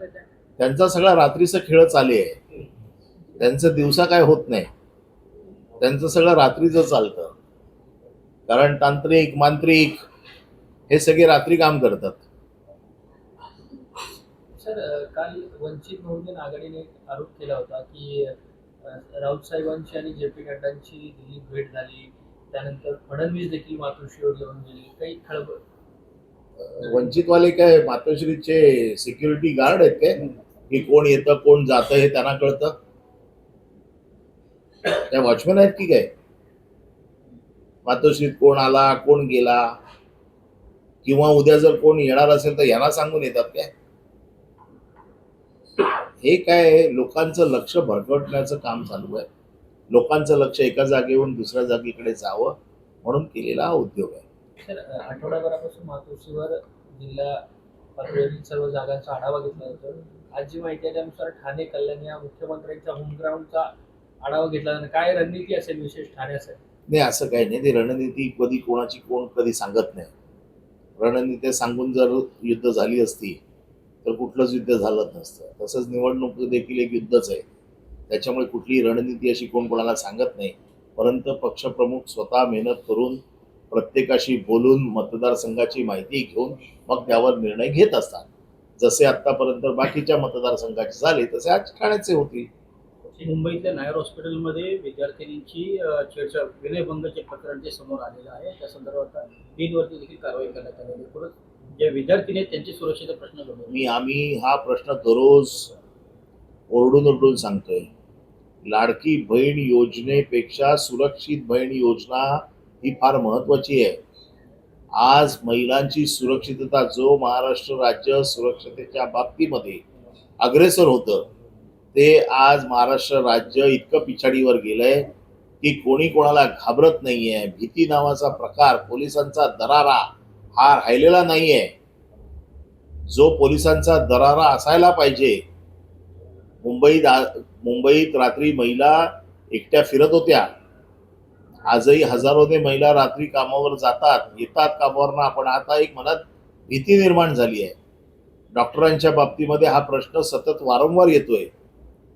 त्यांचा सगळा रात्रीचा खेळ चालू आहे. त्यांचं दिवसा काय होत नाही. त्यांचं सगळं रात्रीचं चालतं. कारण तांत्रिक मांत्रिक हे सगळे रात्री काम करतात. सर काल वंचित बहुजन आघाडीने आरोप केला होता की राऊत साहेबांची आणि जे पी नड्डांची दिल्लीत भेट झाली. त्यानंतर फडणवीस देखील मातोश्रीवर येऊन गेले. काही खळबळ वंचितवाले काय मातोश्रीचे सिक्युरिटी गार्ड आहेत काय की कोण येतं कोण जातं हे त्यांना कळतं. त्या वॉचमॅन आहेत की काय? मातोश्रीत कोण आला कोण गेला? किंवा उद्या जर कोण येणार असेल तर यांना सांगून येतात काय? हे काय लोकांचं लक्ष भरकटण्याचं काम चालू आहे. लोकांचं लक्ष एका जागेवरून दुसऱ्या जागेकडे जावं म्हणून केलेला हा उद्योग आहे. सर आठवड्याभरापासून मातोश्रीवर जिल्हा पातळीवरील सर्व जागांचा आढावा घेतला जातो. आज जी माहिती आहे त्यानुसार ठाणे कल्याण या मुख्यमंत्र्यांच्या होमग्राऊंडचा आढावा घेतला जाणार. काय रणनीती असेल विशेष ठाण्यासाठी नाही असं काही नाही. ती रणनीती कधी कोणाची कोण कधी सांगत नाही. रणनीती सांगून जर युद्ध झाली असती तर कुठलंच युद्ध झालं नसतं. तसंच निवडणूक देखील एक युद्धच आहे. त्याच्यामुळे कुठलीही रणनीती अशी कोण कोणाला सांगत नाही. परंतु पक्षप्रमुख स्वतः मेहनत करून प्रत्येकाशी बोलून मतदारसंघाची माहिती घेऊन मग त्यावर निर्णय घेत असतात. जसे आतापर्यंत बाकीच्या मतदारसंघाचे झाले तसे आज ठाण्याचे होतील. मुंबईतल्या नायर हॉस्पिटलमध्ये विद्यार्थिनींची छेडछाड विनयभंगचे प्रकरण जे समोर आलेलं आहे त्या संदर्भात बीडवरती देखील कारवाई करण्यात आलेली आहे. एकूणच ज्या विद्यार्थिनी त्यांची सुरक्षेचा प्रश्न मी आम्ही हा प्रश्न दररोज ओरडून ओरडून सांगतोय. लाडकी बहीण योजनेपेक्षा सुरक्षित बहीण योजना ही फार महत्वाची आहे. आज महिलांची सुरक्षितता जो महाराष्ट्र राज्य सुरक्षतेच्या बाबतीमध्ये अग्रेसर होतं ते आज महाराष्ट्र राज्य इतकं पिछाडीवर गेलंय की कोणी कोणाला घाबरत नाहीये. भीती नावाचा प्रकार पोलिसांचा दरारा हा राहिलेला नाहीये. जो पोलिसांचा दरारा असायला पाहिजे. मुंबईत मुंबईत रात्री महिला एकट्या फिरत होत्या. आजही हजारो ते महिला रात्री कामावर जातात येतात कामावरनं. पण आता एक मनात भीती निर्माण झाली आहे. डॉक्टरांच्या बाबतीमध्ये हा प्रश्न सतत वारंवार येतोय.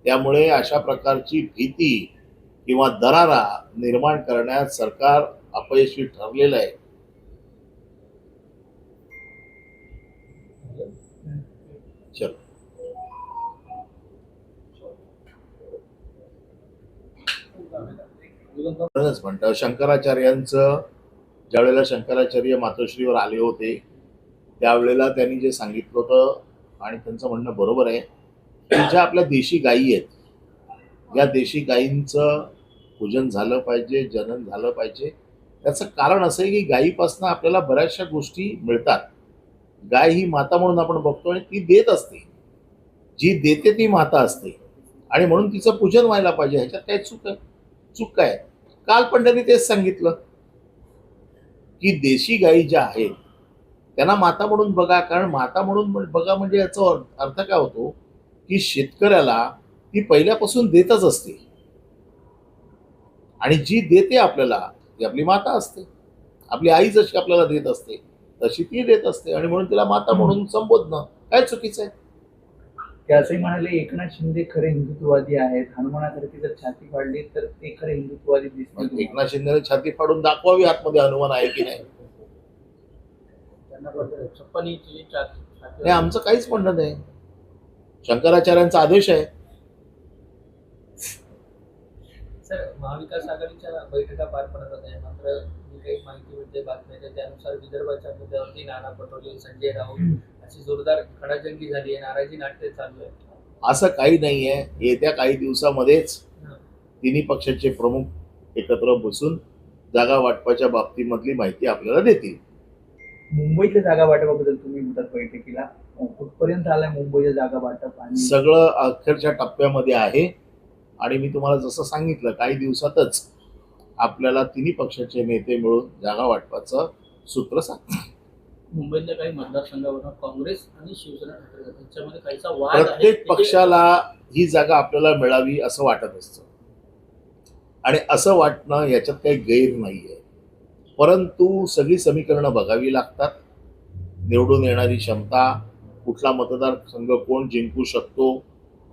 त्यामुळे अशा प्रकारची भीती किंवा दरारा निर्माण करण्यात सरकार अपयशी ठरलेलं आहे. चलो. म्हणूनच म्हणतो शंकराचार्यांचं ज्यावेळेला शंकराचार्य मातोश्रीवर आले होते त्यावेळेला त्यांनी जे सांगितलं होतं आणि त्यांचं म्हणणं बरोबर आहे की ज्या आपल्या देशी गायी आहेत या देशी गायींचं पूजन झालं पाहिजे जनन झालं पाहिजे त्याचं कारण असं आहे की गायीपासून आपल्याला बऱ्याचशा गोष्टी मिळतात. गाय ही माता म्हणून आपण बघतो आणि ती देत असते. जी देते ती माता असते. आणि म्हणून तिचं पूजन व्हायला पाहिजे ह्याच्यात काय चूक आहे. चूक काय काल पण त्यांनी तेच सांगितलं की देशी गायी ज्या आहेत त्यांना माता म्हणून बघा कारण माता म्हणून बघा म्हणजे याचा अर्थ- अर्थ काय होतो की शेतकऱ्याला ती पहिल्यापासून देतच असते. आणि जी देते आपल्याला ती आपली माता असते. आपली आई जशी आपल्याला देत असते तशी ती देत असते. आणि म्हणून तिला माता म्हणून संबोधणं काय चुकीचं आहे? ते असंही म्हणाले एकनाथ शिंदे खरे हिंदुत्ववादी आहेत. हनुमानासारखी जर छाती फाडली तर ते खरे हिंदुत्ववादी दिसतील. एकनाथ शिंदेने छाती फाडून दाखवावी आतमध्ये हनुमान आहे की नाही? आमचं काहीच म्हणणं नाही. शंकराचार्यांचा आदेश आहे. सर महाविकास आघाडीच्या बैठका पार पडत होत्या. मात्र जी काही माहिती मिळते बातम्या येते त्यानुसार विदर्भाच्या मुद्द्यावरती नाना पटोले संजय राऊत अशी जोरदार खडाजंगी झाली आहे नाराजी नाट्य चालू आहे. असं काही नाही आहे. येत्या काही दिवसामध्येच तिन्ही पक्षाचे प्रमुख एकत्र बसून जागा वाटपाच्या बाबतीमधली माहिती आपल्याला देतील. मुंबईतल्या जागा वाटपाबद्दल तुम्ही म्हणतात बैठकीला. कुठपर्यंत आलाय मुंबईच्या जागा वाटप आणि सगळं अखेरच्या टप्प्यामध्ये आहे. आणि मी तुम्हाला जसं सांगितलं काही दिवसातच आपल्याला तिन्ही पक्षाचे नेते मिळून जागा वाटपाचं सूत्र सांग मुंबईतल्या काही मतदारसंघावरून काँग्रेस आणि शिवसेना ठाकरे यांच्यामध्ये वाद आहे. प्रत्येक पक्षाला ही जागा आपल्याला मिळावी असं वाटत असतं. आणि असं वाटणं याच्यात काही गैर नाहीये. परंतु सगळी समीकरणं बघावी लागतात. निवडून येणारी क्षमता कुठला मतदारसंघ कोण जिंकू शकतो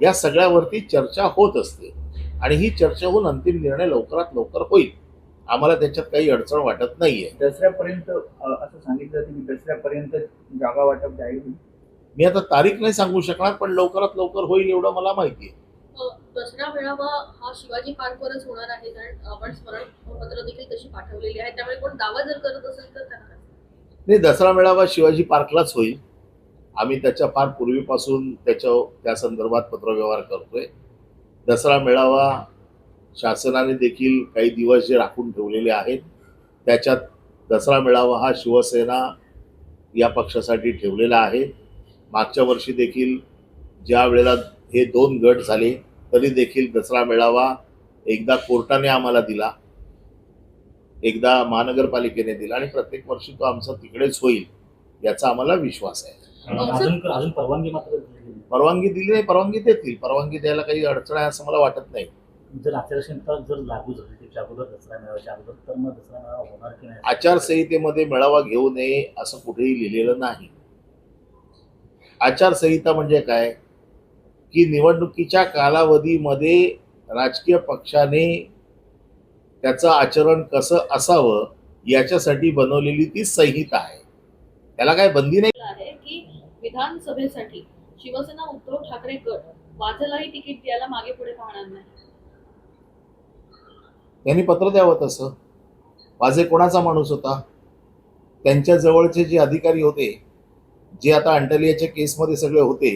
या सगळ्यावरती चर्चा होत असते. आणि ही चर्चा होऊन अंतिम निर्णय लवकरात लवकर होईल. आम्हाला त्याच्यात काही अडचण वाटत नाहीये. दसऱ्यापर्यंत असं सांगितलं दसऱ्यापर्यंत जागा वाटप जाहीर होईल. मी आता तारीख नाही सांगू शकणार पण लवकरात लवकर होईल एवढं मला माहिती आहे. दसरा मेळावा हा शिवाजी पार्कवरच होणार आहे कारण आपण स्मरणपत्र देखील तशी पाठवलेली आहे. त्यामुळे कोण दावा जर करत असेल तर त्यांना नाही दसरा मेळावा शिवाजी पार्कलाच होईल. आम्ही त्याच्या फार पूर्वीपासून त्याच्या त्या संदर्भात पत्रव्यवहार करतोय. दसरा मेळावा शासनाने देखील काही दिवस जे राखून ठेवलेले आहेत त्याच्यात दसरा मेळावा हा शिवसेना या पक्षासाठी ठेवलेला आहे. मागच्या वर्षी देखील ज्या वेळेला हे दोन गट झाले तरी देखील दसरा मेळावा एकदा कोर्टाने आम्हाला दिला एकदा महानगरपालिकेने दिला आणि प्रत्येक वर्षी तो आमचा तिकडेच होईल याचा आम्हाला विश्वास आहे. परवानगी मात्र. परवानगी दिली नाही परवानगी देतील. परवानगी द्यायला काही अडचण आहे असं मला वाटत नाही. जर आचारसंहिता जर लागू झाली त्याच्या अगोदर दसरा मेळाव्याच्या अगोदर तर मग दसरा मेळावा होणार की नाही? आचारसंहितेमध्ये मेळावा घेऊ नये असं कुठेही लिहिलेलं नाही. आचारसंहिता म्हणजे काय? की निवडणुकीच्या कालावधीमध्ये राजकीय पक्षाने त्याचं आचरण कसं असावं याच्यासाठी बनवलेली ती संहिता आहे. त्याला काय बंदी नाही? आहे की विधानसभेसाठी शिवसेना उद्धव ठाकरे गट वाझलाही तिकीट द्यायला मागे पुढे पाहणार नाही. त्यांनी पत्र द्यावं तसं. वाजे कोणाचा माणूस होता? त्यांच्या जवळचे जे अधिकारी होते जे आता अंटलियाच्या केसमध्ये सगळे होते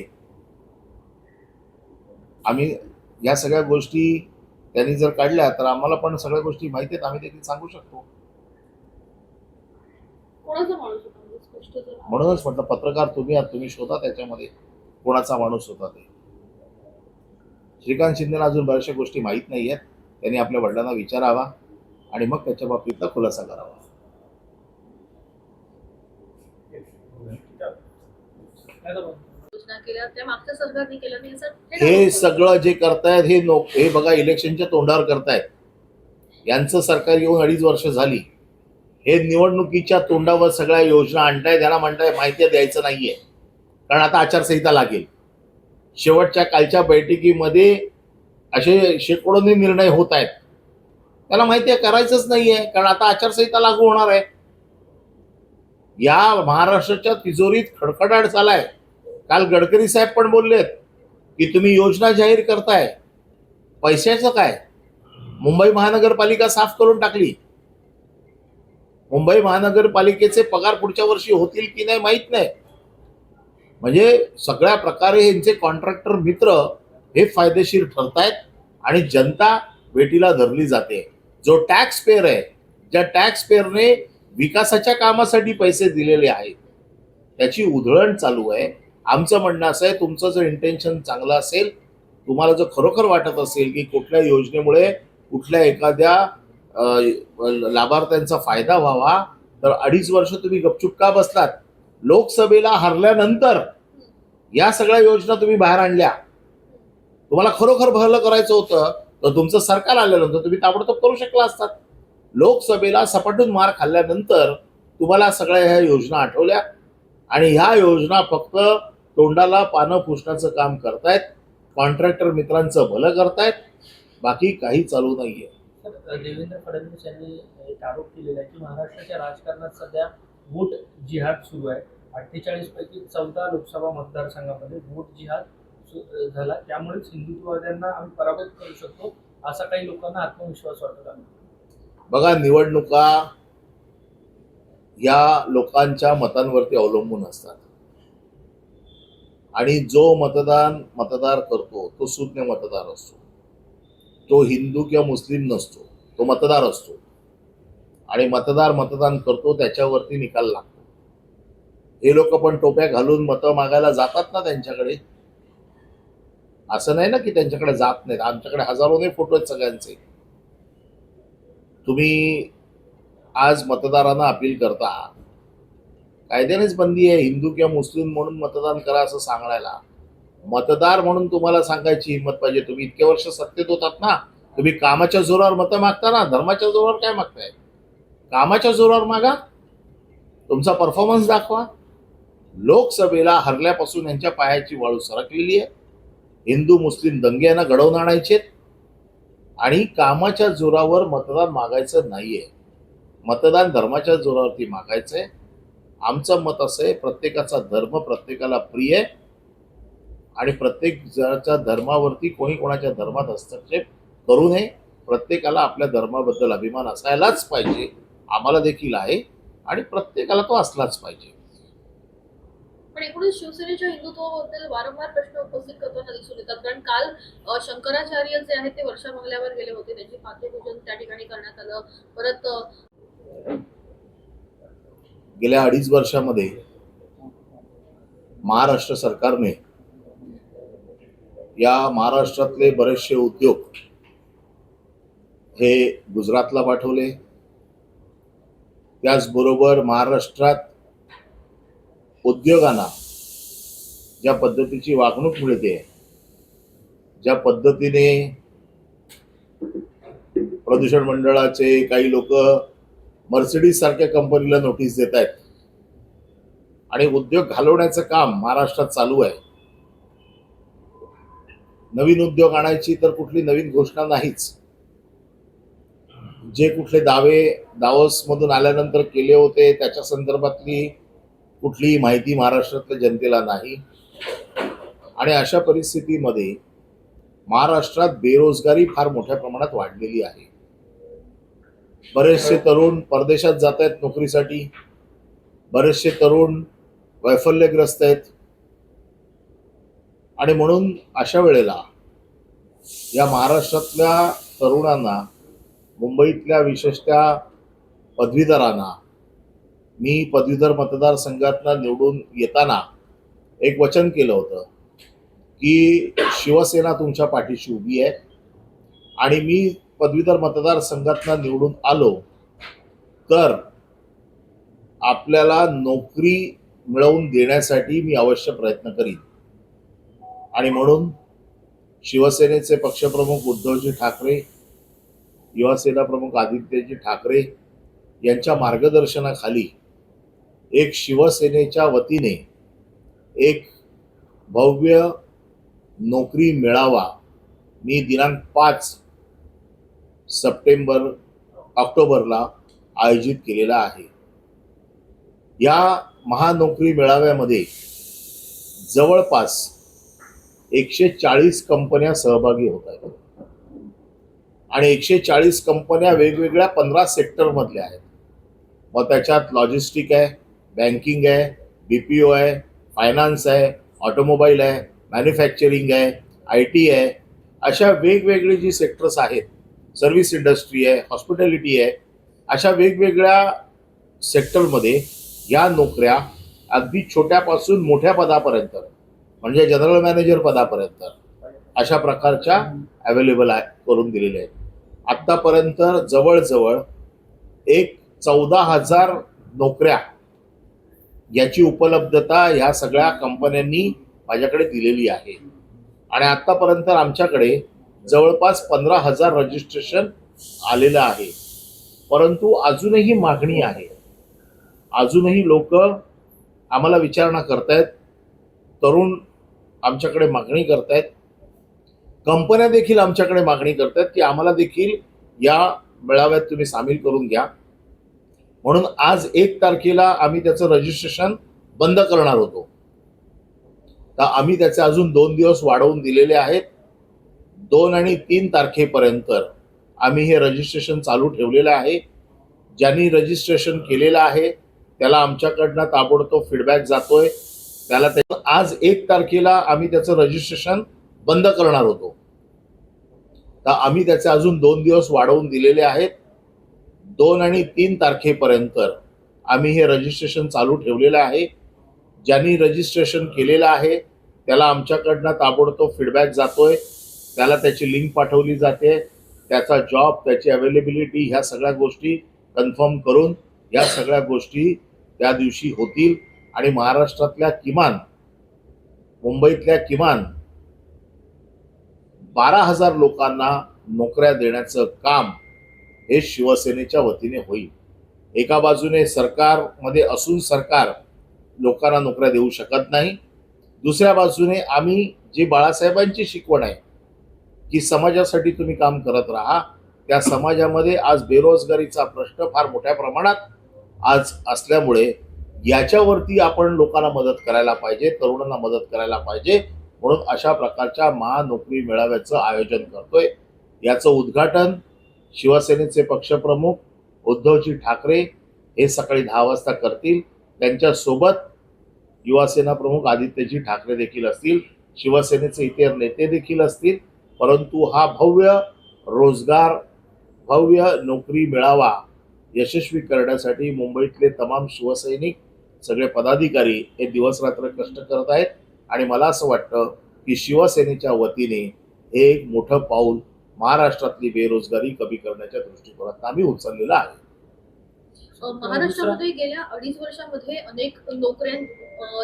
आम्ही या सगळ्या गोष्टी त्यांनी जर काढल्या तर आम्हाला पण सगळ्या गोष्टी माहिती आहेत आम्ही देखील सांगू शकतो. म्हणजे म्हणूनच म्हटलं पत्रकार तुम्ही आहात तुम्ही शोधा त्याच्यामध्ये कोणाचा माणूस होता ते. श्रीकांत शिंदेना अजून बऱ्याचशा गोष्टी माहीत नाही आहेत. त्यांनी आपल्या वडिलांना विचारावा आणि मग त्याच्या बाबतीतला खुलासा करावा. हे सगळं जे करतायत हे नो हे बघा इलेक्शनच्या तोंडावर करतायत. यांचं सरकार येऊन अडीच वर्ष झाली. हे निवडणुकीच्या तोंडावर सगळ्या योजना आणताय त्यांना म्हणताय माहिती द्यायचं नाहीये. कारण आता आचारसंहिता लागेल. शेवटच्या कालच्या बैठकीमध्ये असे शेकडोनी निर्णय होत आहेत. त्याला माहिती आहे करायचंच नाहीये कारण आता आचारसंहिता लागू होणार आहे. या महाराष्ट्राच्या तिजोरीत खडखडाट झालाय. काल गडकरी साहेब पण बोललेत की तुम्ही योजना जाहीर करताय. पैशाचं काय? मुंबई महानगरपालिका साफ करून टाकली. मुंबई महानगरपालिकेचे पगार पुढच्या वर्षी होतील की नाही माहीत नाही. म्हणजे सगळ्या प्रकारे यांचे कॉन्ट्रॅक्टर मित्र हे फायदेशीर ठरतायत आणि जनता वेटीला धरली जाते. जो टॅक्स पेअर आहे ज्या टॅक्स पेअरने विकासाच्या कामासाठी पैसे दिलेले आहेत त्याची उधळण चालू आहे. आमचं म्हणणं असं आहे तुमचं जर इंटेन्शन चांगलं असेल तुम्हाला जर खरोखर वाटत असेल की कुठल्या योजनेमुळे कुठल्या एखाद्या लाभार्थ्यांचा फायदा व्हावा तर अडीच वर्ष तुम्ही गपचूप का बसलात? लोकसभेला हरल्यानंतर या सगळ्या योजना तुम्ही बाहेर आणल्या. तुम्हाला खरोखर भलं करायचं होतं तर तुमचं सरकार आल्यानंतर तुम्ही ताबडतोब करू शकला असतात लोकसभेला सपाटून मार खाल्ल्यानंतर तुम्हाला सगळ्या ह्या योजना आठवल्या आणि ह्या योजना फक्त तोंडाला पानं पुसण्याचं काम करतायत कॉन्ट्रॅक्टर मित्रांचं भलं करतायत बाकी काही चालू नाहीये. तर देवेंद्र फडणवीस यांनी एक आरोप केलेला आहे की महाराष्ट्राच्या राजकारणात सध्या वोट जिहाद सुरू आहे. अठ्ठेचाळीस पैकी चौदा लोकसभा मतदारसंघामध्ये वोट जिहाद झाला. त्यामुळेच हिंदुत्ववाद्यांना आम्ही पराभूत करू शकतो असा काही लोकांना आत्मविश्वास वाटत आहे. बघा निवडणुका या लोकांच्या मतांवरती अवलंबून असतात. आणि जो मतदान मतदार करतो तो सुज्ञ मतदार असतो. तो हिंदू किंवा मुस्लिम नसतो तो मतदार असतो. आणि मतदार मतदान करतो त्याच्यावरती निकाल लागतो. हे लोक पण टोप्या घालून मतं मागायला जातात ना त्यांच्याकडे? असं नाही ना की त्यांच्याकडे जात नाहीत. आमच्याकडे हजारोने फोटो आहेत सगळ्यांचे. तुम्ही आज मतदारांना अपील करता कायद्यानेच बंदी आहे हिंदू किंवा मुस्लिम म्हणून मतदान करा असं सांगायला. मतदार म्हणून तुम्हाला सांगायची हिंमत पाहिजे. तुम्ही इतके वर्ष सत्तेत होतात ना तुम्ही कामाच्या जोरावर मतं मागता ना धर्माच्या जोरावर काय मागताय? कामाच्या जोरावर मागा. तुमचा परफॉर्मन्स दाखवा. लोकसभेला हरल्यापासून यांच्या पायाची वाळू सरकलेली आहे. हिंदू मुस्लिम दंगे यांना घडवून आणायचे आणि कामाच्या जोरावर मतदान मागायचं नाहीये. मतदान धर्माच्या जोरावरती मागायचंय. आमचं मत असं आहे प्रत्येकाचा धर्म प्रत्येकाला प्रिय आहे आणि प्रत्येक जणाच्या धर्मावरती कोणी कोणाच्या धर्मात हस्तक्षेप करू नये प्रत्येकाला आपल्या धर्माबद्दल अभिमान असायलाच पाहिजे. आम्हाला देखील आहे आणि प्रत्येकाला तो असलाच पाहिजे. पण एकूणच शिवसेनेच्या हिंदुत्वाबद्दल वारंवार प्रश्न उपस्थित करताना दिसून येतात. कारण काल शंकराचार्य जे आहेत ते वर्षा बंगल्यावर गेले होते. त्यांची पाद्यपूजन त्या ठिकाणी करण्यात आलं. परत गेल्या अडीच वर्षामध्ये महाराष्ट्र सरकारने या महाराष्ट्रातले बरेचसे उद्योग हे गुजरातला पाठवले. त्याचबरोबर महाराष्ट्रात उद्योगांना ज्या पद्धतीची वागणूक मिळते ज्या पद्धतीने प्रदूषण मंडळाचे काही लोक मर्सिडीज सारख्या कंपनीला नोटीस देत आहेत. आणि उद्योग घालवण्याचं काम महाराष्ट्रात चालू आहे. नवीन उद्योग आणायची तर कुठली नवीन घोषणा नाहीच. जे कुठले दावे दावोस मधून आल्यानंतर केले होते त्याच्या संदर्भातली कुठलीही माहिती महाराष्ट्रातल्या जनतेला नाही. आणि अशा परिस्थितीमध्ये महाराष्ट्रात बेरोजगारी फार मोठ्या प्रमाणात वाढलेली आहे. बरेचसे तरुण परदेशात जात आहेत नोकरीसाठी. बरेचसे तरुण वैफल्यग्रस्त आहेत. आणि म्हणून अशा वेळेला या महाराष्ट्रातल्या तरुणांना मुंबईतल्या विशेषतः पदवीधरांना मी पदवीधर मतदारसंघातला निवडून येताना एक वचन केलं होतं की शिवसेना तुमच्या पाठीशी उभी आहे आणि मी पदवीधर मतदारसंघातनं निवडून आलो तर आपल्याला नोकरी मिळवून देण्यासाठी मी अवश्य प्रयत्न करीन. आणि म्हणून शिवसेनेचे पक्षप्रमुख उद्धवजी ठाकरे युवासेना प्रमुख आदित्यजी ठाकरे यांच्या मार्गदर्शनाखाली एक शिवसेनेच्या वतीने एक भव्य नोकरी मेळावा मी दिनांक पाच सप्टेंबर ऑक्टोबरला आयोजित केलेला आहे. या महानोकरी मेळाव्यामध्ये जवळपास एकशे चाळीस कंपन्या सहभागी होत आहेत. आणि एकशे चाळीस कंपन्या वेगवेगळ्या पंधरा सेक्टरमधल्या आहेत. मग त्याच्यात लॉजिस्टिक आहे बँकिंग आहे बी पी ओ आहे फायनान्स आहे ऑटोमोबाईल आहे मॅन्युफॅक्चरिंग आहे आय टी आहे अशा वेगवेगळी जी सेक्टर्स आहेत सर्व्हिस इंडस्ट्री आहे हॉस्पिटॅलिटी आहे अशा वेगवेगळ्या सेक्टरमध्ये या नोकऱ्या अगदी छोट्यापासून मोठ्या पदापर्यंत म्हणजे जनरल मॅनेजर पदापर्यंत अशा प्रकारच्या अवेलेबल आहे करून दिलेल्या आहेत. आत्तापर्यंत जवळजवळ एक चौदा हजार नोकऱ्या याची उपलब्धता ह्या सगळ्या कंपन्यांनी माझ्याकडे दिलेली आहे. आणि आत्तापर्यंत आमच्याकडे जवळपास पंधरा हजार रजिस्ट्रेशन आलेलं आहे. परंतु अजूनही मागणी आहे. अजूनही लोक आम्हाला विचारणा करतायत. तरुण आमच्याकडे मागणी करतायत. कंपन्या देखील आमच्याकडे मागणी करतायत की आम्हाला देखील या मेळाव्यात तुम्ही सामील करून घ्या. म्हणून आज एक तारखेला आम्ही त्याचं रजिस्ट्रेशन बंद करणार होतो. तर आम्ही त्याचे अजून दोन दिवस वाढवून दिलेले आहेत. दोन आणि तीन तारखेपर्यंत आम्ही हे रजिस्ट्रेशन चालू ठेवलेलं आहे. ज्यांनी रजिस्ट्रेशन केलेलं आहे त्याला आमच्याकडनं ताबडतोब फीडबॅक जातोय. त्याला त्या आज एक तारखेला आम्ही त्याचं रजिस्ट्रेशन बंद करणार होतो. तर आम्ही त्याचे अजून दोन दिवस वाढवून दिलेले आहेत. दोन आणि तीन तारखेपर्यंत आम्ही हे रजिस्ट्रेशन चालू ठेवलेलं आहे. ज्यांनी रजिस्ट्रेशन केलेलं आहे त्याला आमच्याकडनं ताबडतोब फीडबॅक जातोय. त्याला त्याची लिंक पाठवली जाते. त्याचा जॉब त्याची अवेलेबिलिटी ह्या सगळ्या गोष्टी कन्फर्म करून या सगळ्या गोष्टी त्या दिवशी होतील. आणि महाराष्ट्रातल्या किमान मुंबईतल्या किमान बारा हजार लोकांना नोकऱ्या देण्याचं काम हे शिवसेनेच्या वतीने होईल. एका बाजूने सरकारमध्ये असून सरकार लोकांना नोकऱ्या देऊ शकत नाही. दुसऱ्या बाजूने आम्ही जी बाळासाहेबांची शिकवण आहे की समाजासाठी तुम्ही काम करत राहा. त्या समाजामध्ये आज बेरोजगारीचा प्रश्न फार मोठ्या प्रमाणात आज असल्यामुळे याच्यावरती आपण लोकांना मदत करायला पाहिजे तरुणांना मदत करायला पाहिजे. म्हणून अशा प्रकारच्या महानोकरी मेळाव्याचं आयोजन करतोय. याचं उद्घाटन शिवसेनेचे पक्षप्रमुख उद्धवजी ठाकरे हे सकाळी दहा वाजता करतील. त्यांच्यासोबत युवासेना प्रमुख आदित्यजी ठाकरे देखील असतील. शिवसेनेचे इतर नेते देखील असतील. परंतु हा भव्य रोजगार भव्य नोकरी मिळावा यशस्वी करण्यासाठी मुंबईतले तमाम शिवसैनिक सगळे पदाधिकारी हे दिवसरात्र कष्ट करत आहेत. आणि मला असं वाटतं की शिवसेनेच्या वतीने हे एक मोठं पाऊल महाराष्ट्रातली बेरोजगारी कमी करण्याच्या दृष्टिकोनात आम्ही उचललेलं आहे. महाराष्ट्रामध्ये गेल्या अडीच वर्षामध्ये अनेक नोकऱ्या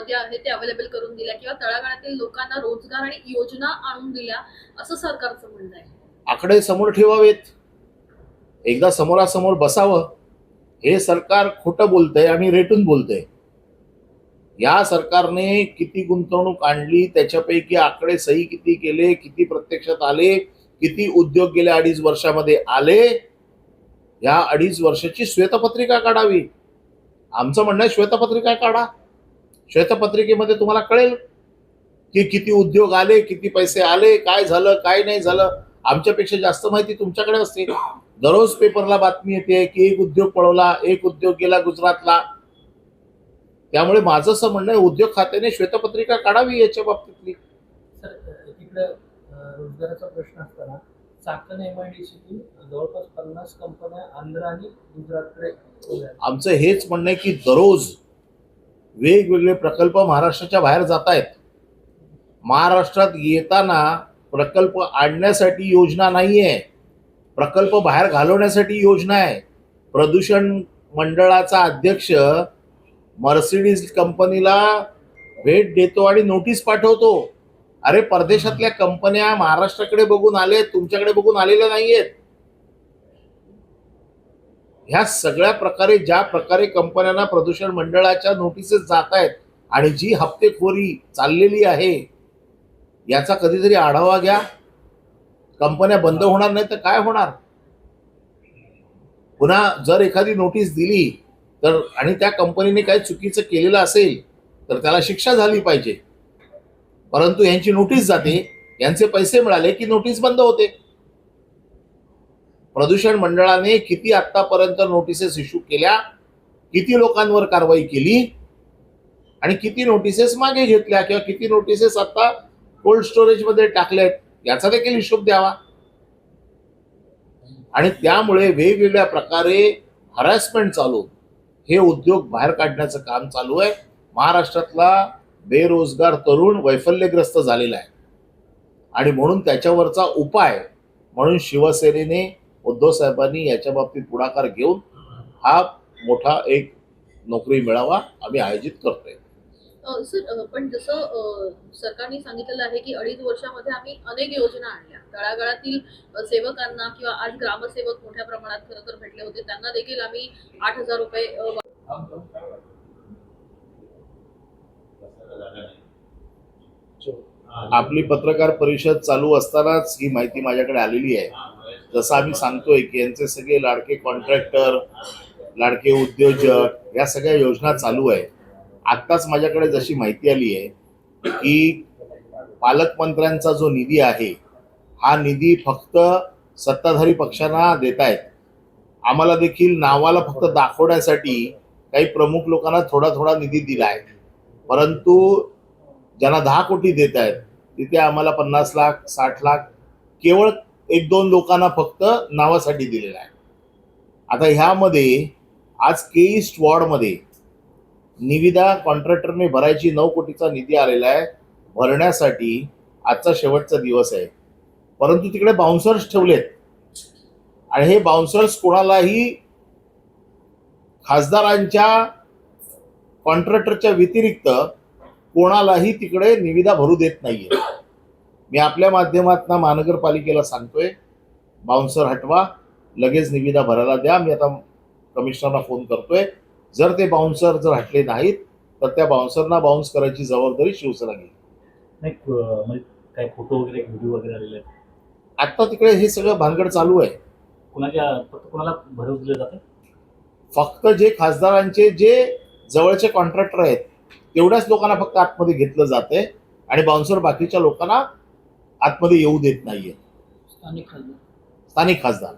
ज्या आहेत त्या अवेलेबल करून दिल्या किंवा तळागाळातील लोकांना रोजगार आणि योजना आणून दिल्या असं सरकारचं म्हणणं आहे. आकडे समोर ठेवावेत. एकदा समोरासमोर बसावं. हे सरकार खोटं बोलतंय आणि रेटून बोलतंय. या सरकारने किती गुंतवणूक आणली त्याच्यापैकी आकडे सही किती केले किती प्रत्यक्षात आले किती उद्योग गेल्या अडीच वर्षामध्ये आले या अडीच वर्षाची श्वेतपत्रिका काढावी. आमचं म्हणणं आहे श्वेतपत्रिका काढा. श्वेतपत्रिकेमध्ये तुम्हाला कळेल की किती उद्योग आले किती पैसे आले काय झालं काय नाही झालं. आमच्यापेक्षा जास्त माहिती तुमच्याकडे असते. दररोज पेपरला बातमी येते की एक उद्योग पळवला एक उद्योग गेला गुजरातला. त्यामुळे माझं असं म्हणणं आहे उद्योग खात्याने श्वेतपत्रिका काढावी याच्या बाबतीतली. रोजगाराचा प्रश्न असताना चाकण एम आय डी सीतून जवळपास पन्नास कंपन्या आंध्र आणि गुजरातकडे आमचं हेच म्हणणं आहे की दररोज वेगवेगळे प्रकल्प महाराष्ट्राच्या बाहेर जात आहेत महाराष्ट्रात येताना प्रकल्प आणण्यासाठी योजना नाही आहे प्रकल्प बाहेर घालवण्यासाठी योजना आहे. प्रदूषण मंडळाचा अध्यक्ष मर्सिडीज कंपनीला भेट देतो आणि नोटीस पाठवतो. अरे परदेशातल्या कंपन्या महाराष्ट्राकडे बघून आले तुमच्याकडे बघून आलेल्या नाहीयेत. ह्या सगळ्या प्रकारे ज्या प्रकारे कंपन्यांना प्रदूषण मंडळाच्या नोटिसेस जात आहेत आणि जी हप्तेखोरी चाललेली आहे याचा कधीतरी आढावा घ्या. कंपन्या बंद होणार नाही तर काय होणार? पुन्हा जर एखादी नोटीस दिली तर आणि त्या कंपनीने काही चुकीचं केलेलं असेल तर त्याला शिक्षा झाली पाहिजे. परंतु यांची नोटीस जाते यांचे पैसे मिळाले की नोटीस बंद होते. प्रदूषण मंडळाने किती आतापर्यंत नोटिसेस इश्यू केल्या किती लोकांवर कारवाई केली आणि किती नोटिसेस मागे घेतल्या किंवा किती नोटिसेस आता कोल्ड स्टोरेजमध्ये टाकल्यात याचा देखील हिशोब द्यावा. आणि त्यामुळे वेगवेगळ्या प्रकारे हरॅसमेंट चालू. हे उद्योग बाहेर काढण्याचं काम चालू आहे. महाराष्ट्रातला बेरोजगार तरुण वैफल्यग्रस्त झालेला आहे. आणि म्हणून त्याच्यावरचा उपाय म्हणून शिवसेनेने उद्धव साहेबांनी याच्या बाबतीत पुढाकार घेऊन हा मोठा एक नोकरी मिळावा आम्ही आयोजित करतोय. सर पण जसं सरकारने सांगितलेलं आहे की अडीच वर्षामध्ये आम्ही अनेक योजना आणल्या. तळागाळातील सेवकांना किंवा आज ग्रामसेवक मोठ्या प्रमाणात खरं तर भेटले होते त्यांना देखील आम्ही आठ हजार रुपये आपली पत्रकार परिषद चालू असतानाच ही माहिती माझ्याकडे आलेली आहे. जसं आम्ही सांगतोय की यांचे सगळे लाडके कॉन्ट्रॅक्टर लाडके उद्योजक या सगळ्या योजना चालू आहे. आत्ताच माझ्याकडे जशी माहिती आली आहे की पालकमंत्र्यांचा जो निधी आहे हा निधी फक्त सत्ताधारी पक्षांना देत आहेत. आम्हाला देखील नावाला फक्त दाखवण्यासाठी काही प्रमुख लोकांना थोडा थोडा निधी दिला आहे. परंतु ज्यांना दहा कोटी देत आहेत तिथे आम्हाला पन्नास लाख साठ लाख केवळ एक दोन लोकांना फक्त नावासाठी दिलेलं आहे. आता ह्यामध्ये आज के ईस्ट वॉर्डमध्ये निविदा कॉन्ट्रॅक्टरने भरायची नऊ कोटीचा निधी आलेला आहे भरण्यासाठी आजचा शेवटचा दिवस आहे. परंतु तिकडे बाउन्सर्स ठेवलेत. आणि हे बाउन्सर्स कोणालाही खासदारांच्या कॉन्ट्रॅक्टरच्या व्यतिरिक्त कोणालाही तिकडे निविदा भरू देत नाहीये. मी आपल्या माध्यमातून महानगरपालिकेला सांगतोय बाउन्सर हटवा लगेच निविदा भरायला द्या. मी आता कमिशनरला फोन करतोय. जर ते बाउन्सर जर हटले नाहीत तर त्या बाउन्सरना बाउन्स करायची जबाबदारी शिवसेना घेईल. नाही म्हणजे काय फोटो वगैरे व्हिडिओ वगैरे आलेले आहेत? आता तिकडे हे सगळं भानगड चालू आहे. कुणाच्या फक्त कुणाला भरव दिले जाते? फक्त जे खासदारांचे जे जवळचे कॉन्ट्रॅक्टर आहेत तेवढ्याच लोकांना फक्त आतमध्ये घेतलं जाते आणि बाउन्सर बाकीच्या लोकांना आतमध्ये येऊ देत नाहीये. स्थानिक खासदार. स्थानिक खासदार.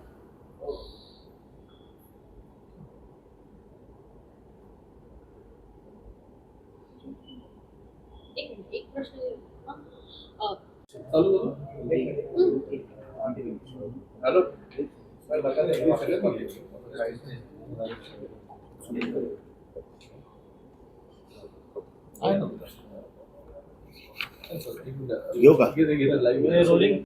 एक एक प्रश्न हा. अ, घेऊ का रोलिंग